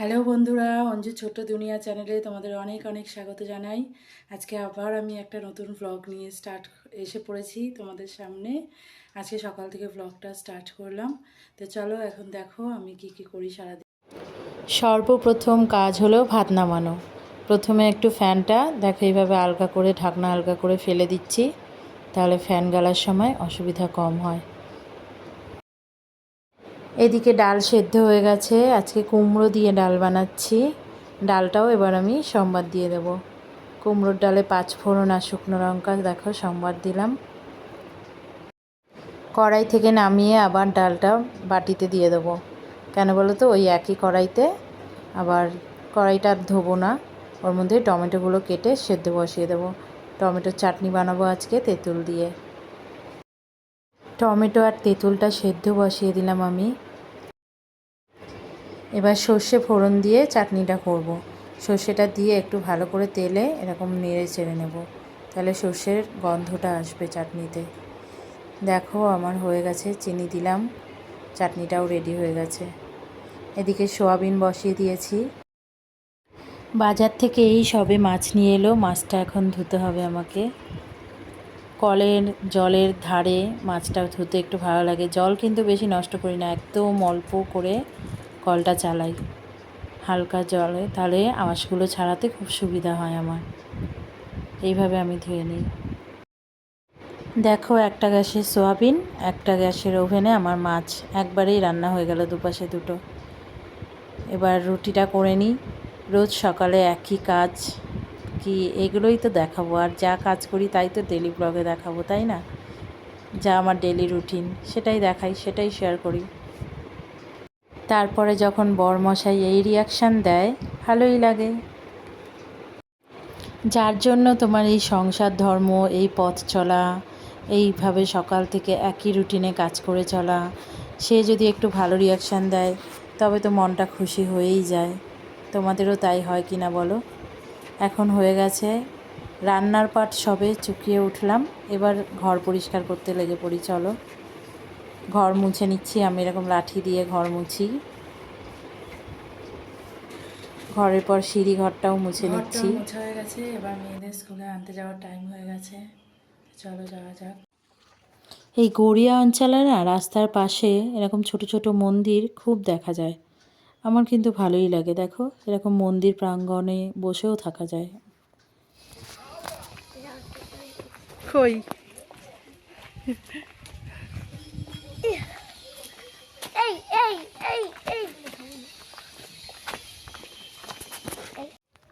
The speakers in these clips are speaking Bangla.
হ্যালো বন্ধুরা, অঞ্জু ছোট্ট দুনিয়া চ্যানেলে তোমাদের অনেক অনেক স্বাগত জানাই। আজকে আবার আমি একটা নতুন ব্লগ নিয়ে স্টার্ট এসে পড়েছি তোমাদের সামনে। আজকে সকাল থেকে ব্লগটা স্টার্ট করলাম। তো চলো এখন দেখো আমি কি কি করি সারাদিন। সর্বপ্রথম কাজ হলো ভাত নামানো। প্রথমে একটু ফ্যানটা, দেখো এইভাবে আলগা করে, ঢাকনা আলগা করে ফেলে দিচ্ছি। তাহলে ফ্যান গালার সময় অসুবিধা কম হয়। এদিকে ডাল সেদ্ধ হয়ে গেছে। আজকে কুমড়ো দিয়ে ডাল বানাচ্ছি। ডালটাও এবার আমি সম্বাদ দিয়ে দেব। কুমড়োর ডালে পাঁচ ফোড়ন আর শুকনো লঙ্কা, দেখো সোমবার দিলাম। কড়াই থেকে নামিয়ে আবার ডালটা বাটিতে দিয়ে দেবো। কেন বলো তো? ওই একই কড়াইতে। আবার কড়াইটা ধোবো না। ওর মধ্যে টমেটোগুলো কেটে সেদ্ধ বসিয়ে দেবো। টমেটোর চাটনি বানাবো আজকে তেঁতুল দিয়ে। টমেটো আর তেঁতুলটা সেদ্ধ বসিয়ে দিলাম আমি। এবার সর্ষে ফোড়ন দিয়ে চাটনিটা করব। সর্ষেটা দিয়ে একটু ভালো করে তেলে এরকম নেড়ে চেড়ে নেব। তাহলে সর্ষের গন্ধটা আসবে চাটনিতে। দেখো আমার হয়ে গেছে, চিনি দিলাম, চাটনিটাও রেডি হয়ে গেছে। এদিকে সোয়াবিন বসিয়ে দিয়েছি। বাজার থেকে এই সবে মাছ নিয়ে এলো, মাছটা এখন ধুতে হবে আমাকে। কলের জলের ধারে মাছটা ধুতে একটু ভালো লাগে। জল কিন্তু বেশি নষ্ট করি না, একদম অল্প করে কলটা চালাই। হালকা জলে, তাহলে আওয়াজগুলো ছাড়াতে খুব সুবিধা হয় আমার। এইভাবে আমি ধুয়ে নিই। দেখো, একটা গ্যাসের সোয়াবিন, একটা গ্যাসের ওভেনে আমার মাছ একবারেই রান্না হয়ে গেল দুপাশে দুটো। এবার রুটিটা করে নিই। রোজ সকালে একই কাজ কি এগুলোই তো দেখাবো। আর যা কাজ করি তাই তো ডেলি ব্লগে দেখাবো, তাই না? যা আমার ডেলি রুটিন সেটাই দেখাই, সেটাই শেয়ার করি। তারপরে যখন বরমশাই এই রিয়াকশান দেয়, ভালোই লাগে। যার জন্য তোমার এই সংসার ধর্ম, এই পথ চলা, এইভাবে সকাল থেকে একই রুটিনে কাজ করে চলা, সে যদি একটু ভালো রিয়াকশান দেয়, তবে তো মনটা খুশি হয়েই যায়। তোমাদেরও তাই হয় কি না বলো? এখন হয়ে গেছে। রান্নার পাট সবে চুকিয়ে উঠলাম। এবার ঘর পরিষ্কার করতে লেগে পড়ি চলো। ঘর মুছে নিচ্ছি আমি এরকম লাঠি দিয়ে ঘর মুছি। ঘরের পর সিঁড়ি ঘরটাও মুছে নিচ্ছি। মুছা হয়ে গেছে এবার মেয়েদের স্কুলে আনতে যাওয়ার টাইম হয়ে গেছে। চলো যাওয়া যাক। এই গড়িয়া অঞ্চলে না রাস্তার পাশে এরকম ছোট ছোট মন্দির খুব দেখা যায়। আমার কিন্তু ভালোই লাগে দেখো। এরকম মন্দির প্রাঙ্গণে বসেও থাকা যায়। কই? এই এই এই এই।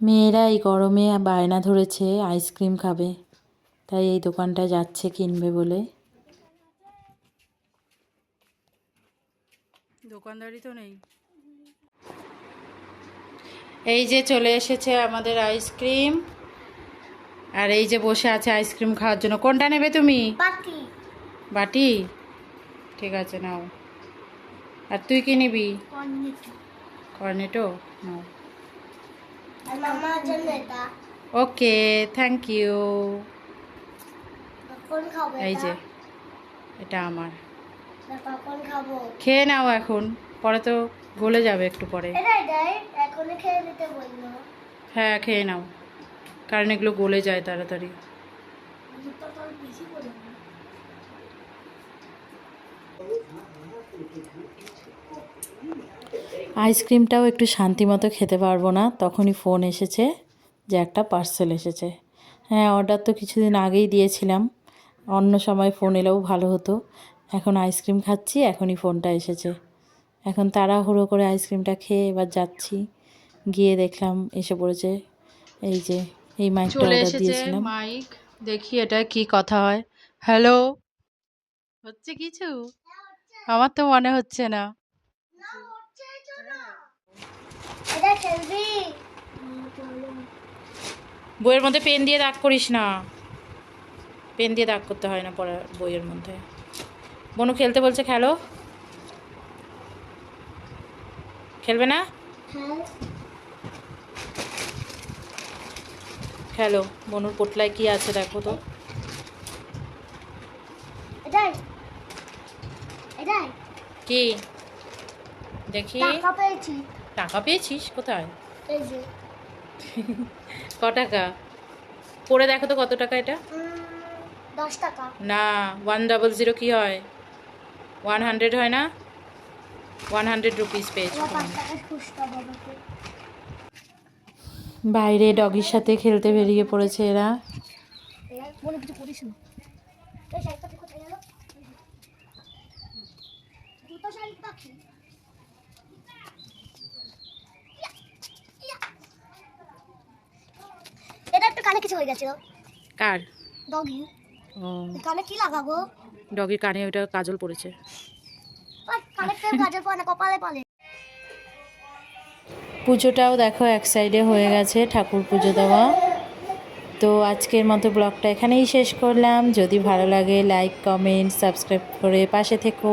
মেয়েরা এই গরমে বায়না ধরেছে আইসক্রিম খাবে। তাই এই দোকানটা যাচ্ছে কিনবে বলে। দোকানদারি তো নেই। এই যে চলে এসেছে আমাদের আইসক্রিম আর এই যে বসে আছে আইসক্রিম খাওয়ার জন্য। কোনটা নেবে তুমি? বাটি। ঠিক আছে নাও। আর তুই কি নিবি? কর্নেটো। নাও। ওকে থ্যাংক ইউ এই যে এটা? আমার। খেয়ে নাও এখন পরে তো গলে যাবে একটু পরে। খেয়ে দিতে বলল। হ্যাঁ খেয়ে নাও। কারণ এগুলো গলে যায় তাড়াতাড়ি। আইসক্রিমটাও একটু শান্তি মতো খেতে পারব না। তখনই ফোন এসেছে যে একটা পার্সেল এসেছে। হ্যাঁ অর্ডার তো কিছুদিন আগেই দিয়েছিলাম। অন্য সময় ফোন এলেও ভালো হতো। এখন আইসক্রিম খাচ্ছি এখনই ফোনটা এসেছে। এখন তাড়াহুড়ো করে আইসক্রিমটা খেয়ে এবার যাচ্ছি। গিয়ে দেখলাম এসে পড়েছে। এই যে এই মাইকটা চলে অর্ডার এসেছে দিয়েছিলাম। মাইক দেখি এটা কি কথা হয়। হ্যালো হচ্ছে কিছু? আমার তো মনে হচ্ছে না। বইয়ের মধ্যে পেন দিয়ে দাগ করিস না। পেন দিয়ে দাগ করতে হয় না পড়া বইয়ের মধ্যে। বনু খেলতে বলছে খেলো? খেলবে না হ্যাঁ খেলো মনুর পোটলায় কি আছে দেখো তো। কি? দেখি। টাকা পেয়েছিস? কোথায়? ক টাকা? পড়ে দেখো তো কত টাকা এটা। দশ টাকা। না ওয়ান ডাবল জিরো কী হয়? ওয়ান হান্ড্রেড হয় না? ওয়ান হান্ড্রেড রুপিস পেয়েছ আমার পাঁচ তুমি। টাকার খুচরা বাবাকে বাইরে ডগির সাথে খেলতে বেরিয়ে পড়েছে এরা। এটা একটু কানে কিছু হয়ে গেছিল। কার? ডগি। কানে কি লাগাবো? ডগির কানে ওইটা কাজল পড়েছে। কানে না কপালে পুজোটাও দেখো এক সাইডে হয়ে গেছে ঠাকুর পুজো দেওয়া। তো আজকের মতো ব্লগটা এখানেই শেষ করলাম। যদি ভালো লাগে লাইক কমেন্ট সাবস্ক্রাইব করে পাশে থেকো।